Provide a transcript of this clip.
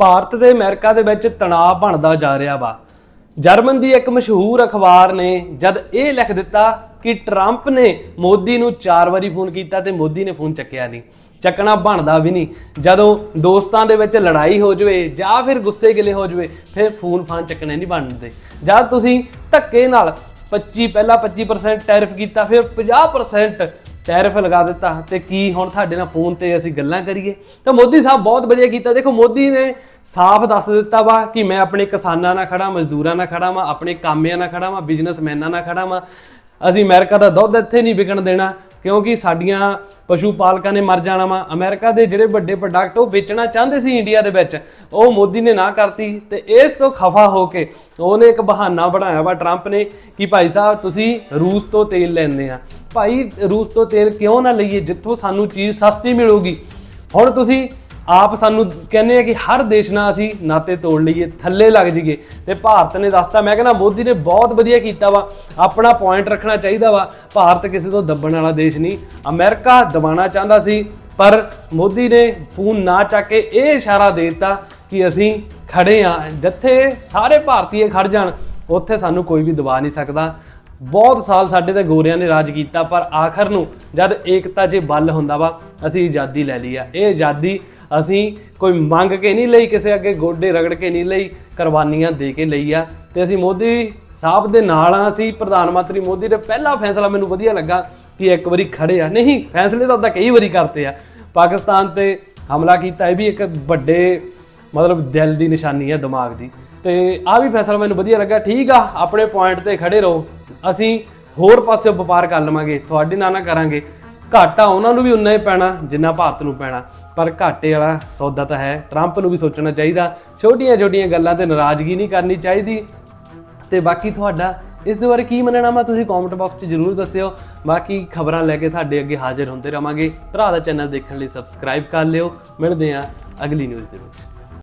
ਭਾਰਤ ਤੇ ਅਮਰੀਕਾ ਦੇ ਵਿੱਚ ਤਣਾਅ ਬਣਦਾ ਜਾ ਰਿਹਾ ਵਾ। ਜਰਮਨ ਦੀ ਇੱਕ ਮਸ਼ਹੂਰ ਅਖਬਾਰ ਨੇ ਜਦ ਇਹ ਲਿਖ ਦਿੱਤਾ ਕਿ ਟਰੰਪ ਨੇ ਮੋਦੀ ਨੂੰ ਚਾਰ ਵਾਰੀ ਫੋਨ ਕੀਤਾ ਤੇ ਮੋਦੀ ਨੇ ਫੋਨ ਚੱਕਿਆ ਨਹੀਂ। ਚੱਕਣਾ ਬਣਦਾ ਵੀ ਨਹੀਂ। ਜਦੋਂ ਦੋਸਤਾਂ ਦੇ ਵਿੱਚ ਲੜਾਈ ਹੋ ਜਾਵੇ ਜਾਂ ਫਿਰ ਗੁੱਸੇ ਗਿਲੇ ਹੋ ਜਾਵੇ, ਫਿਰ ਫੋਨ ਫਾਨ ਚੱਕਣੇ ਨਹੀਂ ਬਣਦੇ। ਜਦ ਤੁਸੀਂ ਧੱਕੇ ਨਾਲ 25 ਪਹਿਲਾਂ 25% ਟੈਰਿਫ ਕੀਤਾ, ਫਿਰ 50% ਟੈਰਿਫ ਲਗਾ ਦਿੱਤਾ, ਤੇ ਕੀ ਹੁਣ ਤੁਹਾਡੇ ਨਾਲ ਫੋਨ ਤੇ ਅਸੀਂ ਗੱਲਾਂ ਕਰੀਏ? ਤਾਂ ਮੋਦੀ ਸਾਹਿਬ ਬਹੁਤ ਵਧੀਆ ਕੀਤਾ। ਦੇਖੋ, ਮੋਦੀ ਨੇ ਸਾਫ਼ ਦੱਸ ਦਿੱਤਾ ਵਾ ਕਿ ਮੈਂ ਆਪਣੇ ਕਿਸਾਨਾਂ ਨਾਲ ਖੜਾ ਮਜ਼ਦੂਰਾਂ ਨਾਲ ਖੜਾ ਵਾਂ, ਆਪਣੇ ਕਾਮਿਆਂ ਨਾਲ ਖੜਾ ਵਾਂ, ਬਿਜ਼ਨਸਮੈਨਾਂ ਨਾਲ ਖੜਾ ਵਾਂ। ਅਸੀਂ ਅਮਰੀਕਾ ਦਾ ਦੁੱਧ ਇੱਥੇ ਨਹੀਂ ਵਿਕਣ ਦੇਣਾ, ਕਿਉਂਕਿ ਸਾਡੀਆਂ ਪਸ਼ੂ ਪਾਲਕਾਂ ਨੇ ਮਰ ਜਾਣਾ ਵਾ। ਅਮਰੀਕਾ ਦੇ ਜਿਹੜੇ ਵੱਡੇ ਪ੍ਰੋਡਕਟ ਉਹ ਵੇਚਣਾ ਚਾਹੁੰਦੇ ਸੀ ਇੰਡੀਆ ਦੇ ਵਿੱਚ, ਉਹ ਮੋਦੀ ਨੇ ਨਾ ਕਰਤੀ ਤੇ ਇਸ ਤੋਂ ਖਫਾ ਹੋ ਕੇ ਉਹਨੇ ਇੱਕ ਬਹਾਨਾ ਬਣਾਇਆ ਵਾ ਟਰੰਪ ਨੇ ਕਿ ਭਾਈ ਸਾਹਿਬ, ਤੁਸੀਂ ਰੂਸ ਤੋਂ ਤੇਲ ਲੈਂਦੇ ਆ। ਭਾਈ, ਰੂਸ ਤੋਂ ਤੇਲ ਕਿਉਂ ਨਾ ਲਈਏ? ਜਿੱਥੋਂ ਸਾਨੂੰ ਚੀਜ਼ ਸਸਤੀ ਮਿਲੂਗੀ। ਹੁਣ ਤੁਸੀਂ ਆਪ ਸਾਨੂੰ ਕਹਿੰਦੇ ਆ ਕਿ ਹਰ ਦੇਸ਼ ਨਾਲ ਅਸੀਂ ਨਾਤੇ ਤੋੜ ਲਈਏ, ਥੱਲੇ ਲੱਗ ਜਾਈਏ। ਤੇ ਭਾਰਤ ਨੇ ਦੱਸਤਾ, ਮੈਂ ਕਹਿੰਦਾ ਮੋਦੀ ਨੇ ਬਹੁਤ ਵਧੀਆ ਕੀਤਾ ਵਾ, ਆਪਣਾ ਪੁਆਇੰਟ ਰੱਖਣਾ ਚਾਹੀਦਾ ਵਾ। ਭਾਰਤ ਕਿਸੇ ਤੋਂ ਦੱਬਣ ਵਾਲਾ ਦੇਸ਼ ਨਹੀਂ। ਅਮਰੀਕਾ ਦਬਾਉਣਾ ਚਾਹੁੰਦਾ ਸੀ, ਪਰ ਮੋਦੀ ਨੇ ਫੋਨ ਨਾ ਚੱਕ ਕੇ ਇਹ ਇਸ਼ਾਰਾ ਦੇ ਦਿੱਤਾ ਕਿ ਅਸੀਂ ਖੜੇ ਆ, ਜਿੱਥੇ ਸਾਰੇ ਭਾਰਤੀਏ ਖੜ ਜਾਣ, ਉੱਥੇ ਸਾਨੂੰ ਕੋਈ ਵੀ ਦਬਾ ਨਹੀਂ ਸਕਦਾ। ਬਹੁਤ ਸਾਲ ਸਾਡੇ ਤੇ ਗੋਰਿਆਂ ਨੇ ਰਾਜ ਕੀਤਾ, ਪਰ ਆਖਰ ਨੂੰ ਜਦ ਏਕਤਾ 'ਚ ਬਲ ਹੁੰਦਾ ਵਾ, ਅਸੀਂ ਆਜ਼ਾਦੀ ਲੈ ਲਈ ਆ। ਇਹ ਆਜ਼ਾਦੀ ਅਸੀਂ ਕੋਈ ਮੰਗ ਕੇ ਨਹੀਂ ਲਈ, ਕਿਸੇ ਅੱਗੇ ਗੋਡੇ ਰਗੜ ਕੇ ਨਹੀਂ ਲਈ, ਕੁਰਬਾਨੀਆਂ ਦੇ ਕੇ ਲਈ ਆ। ਤੇ ਅਸੀਂ ਮੋਦੀ ਸਾਹਿਬ ਦੇ ਨਾਲ ਆ, ਅਸੀਂ ਪ੍ਰਧਾਨ ਮੰਤਰੀ ਮੋਦੀ ਦੇ ਪਹਿਲਾ ਫੈਸਲਾ ਮੈਨੂੰ ਵਧੀਆ ਲੱਗਾ ਕਿ ਇੱਕ ਵਾਰੀ ਖੜੇ ਆ। ਨਹੀਂ, ਫੈਸਲੇ ਤਾਂ ਉਹਦਾ ਕਈ ਵਾਰੀ ਕਰਤੇ ਆ। ਪਾਕਿਸਤਾਨ ਤੇ ਹਮਲਾ ਕੀਤਾ, ਇਹ ਵੀ ਇੱਕ ਵੱਡੇ, ਮਤਲਬ ਦਿਲ ਦੀ ਨਿਸ਼ਾਨੀ ਹੈ ਦਿਮਾਗ ਦੀ। ਤੇ ਆ ਵੀ ਫੈਸਲਾ ਮੈਨੂੰ ਵਧੀਆ ਲੱਗਾ। ਠੀਕ ਆ, ਆਪਣੇ ਪੁਆਇੰਟ ਤੇ ਖੜੇ ਰਹੋ। ਅਸੀਂ ਹੋਰ ਪਾਸੇ ਵਪਾਰ ਕਰ ਲਵਾਂਗੇ, ਤੁਹਾਡੇ ਨਾਲ ਨਾ ਕਰਾਂਗੇ। ਘਾਟਾ ਉਹਨਾਂ ਨੂੰ ਵੀ ਉਨਾ ਹੀ ਪੈਣਾ, ਜਿੰਨਾ ਭਾਰਤ ਨੂੰ ਪੈਣਾ। ਪਰ ਘਾਟੇ ਵਾਲਾ ਸੌਦਾ ਤਾਂ ਹੈ। ਟਰੰਪ ਨੂੰ ਵੀ ਸੋਚਣਾ ਚਾਹੀਦਾ। ਛੋਟੀਆਂ ਛੋਟੀਆਂ ਗੱਲਾਂ ਤੇ ਨਾਰਾਜ਼ਗੀ ਨਹੀਂ ਕਰਨੀ ਚਾਹੀਦੀ। ਤੇ ਬਾਕੀ ਤੁਹਾਡਾ, ਇਸ ਦੇ ਬਾਰੇ ਕੀ ਮੰਨਣਾ ਵਾ ਤੁਸੀਂ ਕਮੈਂਟ ਬਾਕਸ 'ਚ ਜਰੂਰ ਦੱਸਿਓ। ਬਾਕੀ ਖਬਰਾਂ ਲੈ ਕੇ ਤੁਹਾਡੇ ਅੱਗੇ ਹਾਜ਼ਰ ਹੁੰਦੇ ਰਵਾਂਗੇ। ਭਰਾ ਦਾ ਚੈਨਲ ਦੇਖਣ ਲਈ ਸਬਸਕ੍ਰਾਈਬ ਕਰ ਲਿਓ। ਮਿਲਦੇ ਹਾਂ ਅਗਲੀ ਨਿਊਜ਼ ਦੇ ਵਿੱਚ।